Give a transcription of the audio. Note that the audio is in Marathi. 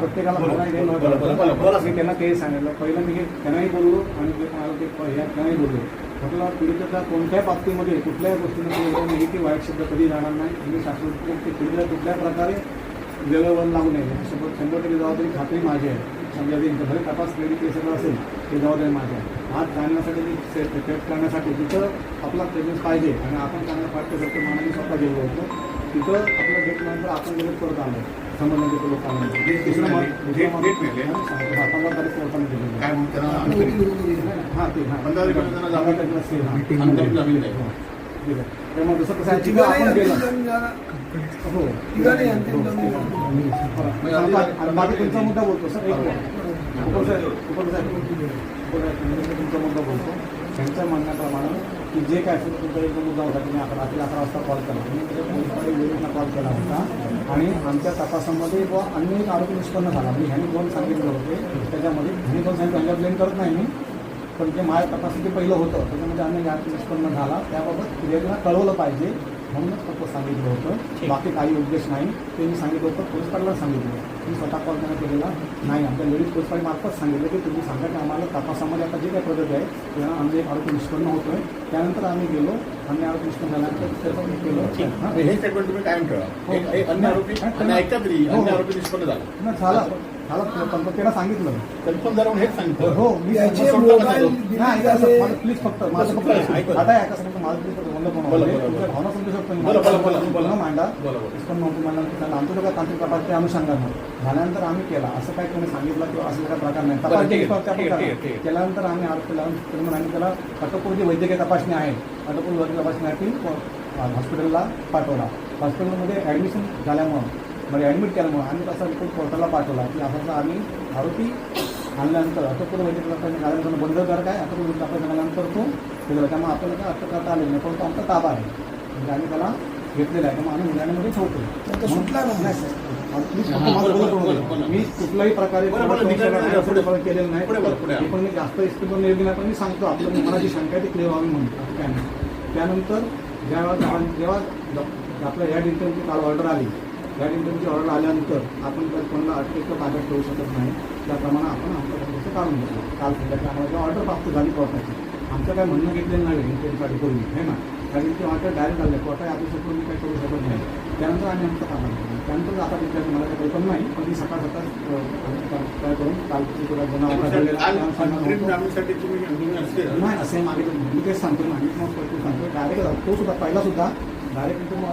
प्रत्येकाला त्यांना ते सांगितलं. पहिलं मी हे त्यांनाही बोललो आणि ते ते त्यांनाही बोललो. म्हटलं पीडितेच्या कोणत्याही बाबतीमध्ये कुठल्याही गोष्टीमध्ये निगेटिव्ह वाईट शब्द कधी जाणार नाही. तुम्ही शास्त्र ते पीडितेला कुठल्याही प्रकारे वेगळं वन लागू नये. शंभर शंभर टक्के जबाबदारी खात्री माझी आहे. समजा भले तपास क्रेडिट केसेस असेल ते जबाबदारी माझी आहे. आज जाणण्यासाठी सेट करण्यासाठी तिथं आपला प्रेझेन्स पाहिजे. आणि आपण चांगलं पाठ्य करतो मानाने स्वतः गेलो होतो तिथं आपलं घेतल्यानंतर आपण गेलो परत आलो. संबंधित दुसरं मिळाली? हा. हा, हा ते हा. हा. हो. त्यामुळे जसं कसं हो. बाकी तुमचा मुद्दा बोलतो सर. एक साहेब तुमचा मुद्दा बोलतो त्यांच्या म्हणण्याप्रमाणे की जे काय असेल तुमचा एक मुद्दा होता तुम्ही अकरा रात्री अकरा वाजता कॉल केला तुम्ही त्याच्या पोलिसकडे वेळेला कॉल केला होता आणि आमच्या तपासामध्ये व अन्य एक आरोपी निष्पन्न झाला. म्हणजे ह्यांनी दोन सांगितले होते त्याच्यामध्ये ह्यांनी दोन सांगितलं त्यांच्या ब्लेम करत नाही मी पण जे माझ्या तपासाचे पहिलं होतं त्याच्यामध्ये अनेक आरोपी निष्पन्न झाला त्याबाबत फिर्यादीला कळवलं पाहिजे म्हणूनच फक्त सांगितलं होतं. बाकी काही उद्देश नाही. ते मी सांगितलं होतं पोलीस पाटला सांगितलं. मी स्वतः कॉल त्यांना केलेला. नाही आमच्या लेडीज पोलीस पाटील मार्फत सांगितलं की तुम्ही सांगा की आम्हाला तपासामध्ये आता जे काही प्रगती आहे तेव्हा आमचे एक आरोपी निष्पन्न होतोय. त्यानंतर आम्ही गेलो. अन्य आरोपी निष्पन्न झाल्यानंतर केलं. हां, हे स्टेटमेंट तुम्ही कायम ठेवा. हो. अन्य आरोपी हो. अन्य आरोपी निष्पन्न झाला. झालं. पण त्याला सांगितलं. कन्फर्म झालं म्हणून हेच सांगितलं. हो मी. मला प्लीज फक्त माझं फक्त. आता ऐका सर माझं प्लीज तुमच्या. भावना समजू शकतो मला. न मांडा. पण नव्हतं मला त्याला आमचं जो काय तांत्रिक तपास त्या अनुषंगानं. झाल्यानंतर आम्ही केला. असं काही कोणी सांगितलं किंवा असं काही प्रकार नाही. प्रकारे. केल्यानंतर आम्ही आरोप केला. त्यानंतर आम्ही त्याला अटकपूर्व जी वैद्यकीय तपासणी आहे. अटकपूर्व वैद्यकीय तपासणीसाठी हॉस्पिटलला पाठवला. हॉस्पिटलमध्ये ॲडमिशन झाल्यामुळं. म्हणजे ॲडमिट केल्यामुळं आम्ही तसा रिपोर्ट कोर्टाला पाठवला की असं आम्ही आरोपी आणल्यानंतर अटकपूर्व वैद्यकीय तपासणी झाल्यानंतर बंधनकारक आहे अटकपूर्व वैद्यकीय झाल्यानंतर तो हे झाला त्यामुळे आपल्याला काय अटक करता आले नाही. परंतु आमचा ताबा आहे. म्हणजे आम्ही त्याला घेतलेला आहे. त्यामुळे आम्ही मुलांमध्ये ठेवतो. तर तो सुटला नाही. करा. मी कुठल्याही प्रकारे. केलेलं नाही. पुढे, पुढे, पुढे. पण मी जास्त इस्टिपर निर्णय नाही पण मी सांगतो आपलं मला जी शंका आहे ती क्लिअर व्हावी काय नाही त्यानंतर ज्यावेळेस आपण जेव्हा आपल्या या डिटेलची काल ऑर्डर आली या डिटेलची ऑर्डर आल्यानंतर आपण त्या कोणाला अटकेचं ताब्यात ठेवू शकत नाही. त्याप्रमाणे आपण आमच्या पद्धतीचं काढून घेतलं काल संध्याकाळी आम्हाला ऑर्डर प्राप्त झाली कोर्टाची आमचं काय म्हणणं घेतलेलं नाही डिटेलसाठी पूर्वी हे ना कारण ती ऑर्डर डायरेक्ट आले कोर्टा आधी शकतो मी काही करू शकत नाही. त्यानंतर आम्ही आमचं काम केलं त्यानंतर आता विद्यार्थी मला काही कल्पना नाही पण ती सकाळ सकाळ काय काय करून कालची आहे, तुम्ही असते नाही असे मागितलं मी तेच सांगतो तू सांगतो डायरेक्ट तो सुद्धा पहिला सुद्धा डायरेक्ट